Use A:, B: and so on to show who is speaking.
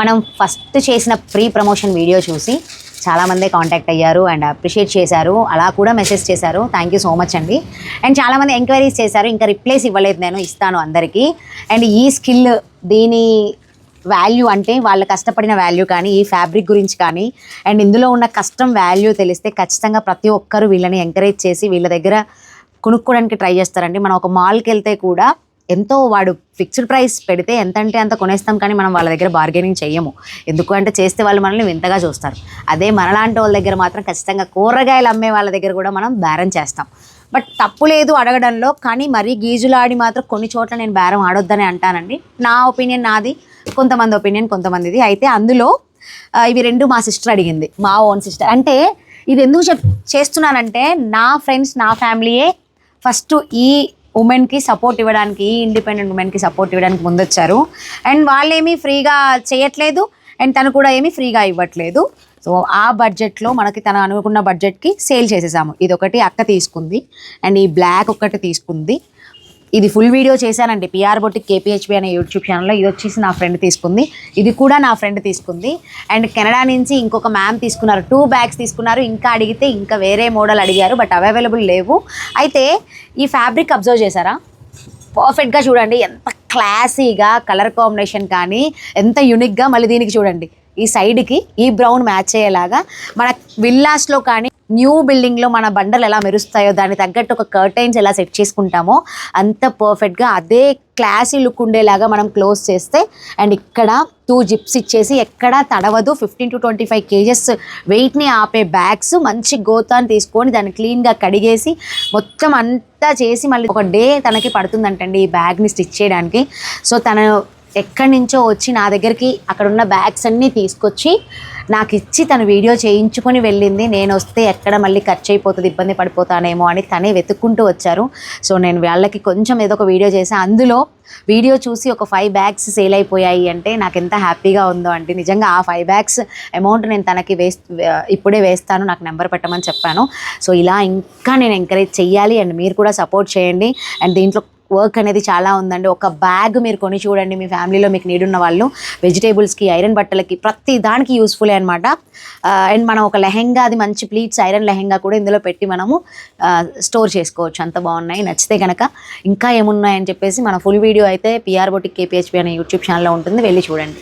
A: మనం ఫస్ట్ చేసిన pre promotion video చూసి చాలామంది కాంటాక్ట్ అయ్యారు అండ్ అప్రిషియేట్ చేశారు. అలా కూడా మెసేజ్ చేశారు. థ్యాంక్ యూ సో మచ్ అండి. అండ్ చాలామంది ఎంక్వైరీస్ చేశారు. ఇంకా రిప్లేస్ ఇవ్వలేదు నేను ఇస్తాను అందరికీ. అండ్ ఈ స్కిల్ దీని వాల్యూ అంటే వాళ్ళు కష్టపడిన వాల్యూ కానీ ఈ ఫ్యాబ్రిక్ గురించి కానీ అండ్ ఇందులో ఉన్న కష్టం వాల్యూ తెలిస్తే ఖచ్చితంగా ప్రతి ఒక్కరు వీళ్ళని ఎంకరేజ్ చేసి వీళ్ళ దగ్గర కొనుక్కోవడానికి ట్రై చేస్తారండి. మనం ఒక మాల్కి వెళ్తే కూడా ఎంతో వాడు ఫిక్స్డ్ ప్రైస్ పెడితే ఎంత అంటే అంత కొనేస్తాం కానీ మనం వాళ్ళ దగ్గర బార్గెనింగ్ చేయము ఎందుకు అంటే చేస్తే వాళ్ళు మనల్ని వింతగా చూస్తారు. అదే మనలాంటి వాళ్ళ దగ్గర మాత్రం ఖచ్చితంగా కూరగాయలు అమ్మే వాళ్ళ దగ్గర కూడా మనం బేరం చేస్తాం. బట్ తప్పు లేదు అడగడంలో కానీ మరీ గీజులాడి మాత్రం కొన్ని చోట్ల నేను బేరం ఆడొద్దని అంటానండి. నా ఒపీనియన్ నాది కొంతమంది ఒపీనియన్ కొంతమందిది. అయితే అందులో ఇవి రెండు మా సిస్టర్ అడిగింది మా ఓన్ సిస్టర్ అంటే ఇది ఎందుకు చెప్ చేస్తున్నానంటే నా ఫ్రెండ్స్ నా ఫ్యామిలీయే ఫస్ట్ ఈ ఉమెన్కి సపోర్ట్ ఇవ్వడానికి ఇండిపెండెంట్ ఉమెన్కి సపోర్ట్ ఇవ్వడానికి ముందొచ్చారు. అండ్ వాళ్ళేమీ ఫ్రీగా చేయట్లేదు. అండ్ తను కూడా ఏమీ ఫ్రీగా ఇవ్వట్లేదు. సో ఆ బడ్జెట్లో మనకి తను అనుకున్న బడ్జెట్కి సేల్ చేసేసాము. ఇది ఒకటి అక్క తీసుకుంది. అండ్ ఈ బ్లాక్ ఒకటి తీసుకుంది. ఇది ఫుల్ వీడియో చేశానండి. పిఆర్ బొట్టి కేపీహెచ్బి అనే యూట్యూబ్ ఛానల్లో ఇది వచ్చేసి నా ఫ్రెండ్ తీసుకుంది. ఇది కూడా నా ఫ్రెండ్ తీసుకుంది. అండ్ కెనడా నుంచి ఇంకొక మ్యామ్ తీసుకున్నారు. టూ బ్యాగ్స్ తీసుకున్నారు. ఇంకా అడిగితే ఇంకా వేరే మోడల్ అడిగారు బట్ అవైలబుల్ లేవు. అయితే ఈ ఫ్యాబ్రిక్ అబ్జర్వ్ చేశారా? పర్ఫెక్ట్గా చూడండి. ఎంత క్లాసీగా కలర్ కాంబినేషన్ కానీ ఎంత యునిక్గా మళ్ళీ దీనికి చూడండి. ఈ సైడ్కి ఈ బ్రౌన్ మ్యాచ్ అయ్యేలాగా మన విల్లాస్లో కానీ న్యూ బిల్డింగ్లో మన బండలు ఎలా మెరుస్తాయో దానికి తగ్గట్టు ఒక కర్టైన్స్ ఎలా సెట్ చేసుకుంటామో అంత పర్ఫెక్ట్గా అదే క్లాసీ లుక్ ఉండేలాగా మనం క్లోజ్ చేస్తే అండ్ ఇక్కడ టూ జిప్స్ ఇచ్చేసి ఎక్కడా తడవదు. Fifteen to twenty five kgs వెయిట్ని ఆపే బ్యాగ్స్ మంచి గోతాన్ని తీసుకొని దాన్ని క్లీన్గా కడిగేసి మొత్తం అంతా చేసి మళ్ళీ ఒక డే తనకి పడుతుందంటండి ఈ బ్యాగ్ని స్టిచ్ చేయడానికి. సో తను ఎక్కడి నుంచో వచ్చి నా దగ్గరికి అక్కడ ఉన్న బ్యాగ్స్ అన్నీ తీసుకొచ్చి నాకు ఇచ్చి తను వీడియో చేయించుకొని వెళ్ళింది. నేను వస్తే ఎక్కడ మళ్ళీ ఖర్చు అయిపోతుంది ఇబ్బంది పడిపోతానేమో అని తనే వెతుక్కుంటూ వచ్చారు. సో నేను వాళ్ళకి కొంచెం ఏదో ఒక వీడియో చేశాను అందులో వీడియో చూసి ఒక ఫైవ్ బ్యాగ్స్ సేల్ అయిపోయాయి అంటే నాకు ఎంత హ్యాపీగా ఉందో అంటే నిజంగా ఆ ఫైవ్ బ్యాగ్స్ అమౌంట్ నేను తనకి వేస్ ఇప్పుడే వేస్తాను నాకు నెంబర్ పెట్టమని చెప్పాను. సో ఇలా ఇంకా నేను ఎంకరేజ్ చేయాలి అండ్ మీరు కూడా సపోర్ట్ చేయండి. అండ్ దీంట్లో వర్క్ అనేది చాలా ఉందండి. ఒక బ్యాగ్ మీరు కొని చూడండి మీ ఫ్యామిలీలో మీకు నీడ్ ఉన్న వాళ్ళు. వెజిటేబుల్స్కి ఐరన్ బట్టలకి ప్రతి దానికి యూస్ఫుల్ అనమాట అండ్ మనం ఒక లెహెంగా అది మంచి ప్లీట్స్ ఐరన్ లెహెంగా కూడా ఇందులో పెట్టి మనము స్టోర్ చేసుకోవచ్చు. అంత బాగున్నాయి. నచ్చితే కనుక ఇంకా ఏమున్నాయని చెప్పేసి మన ఫుల్ వీడియో అయితే పిఆర్ బొటిక్ కేపిహెచ్పి అనే యూట్యూబ్ ఛానల్లో ఉంటుంది. వెళ్ళి చూడండి.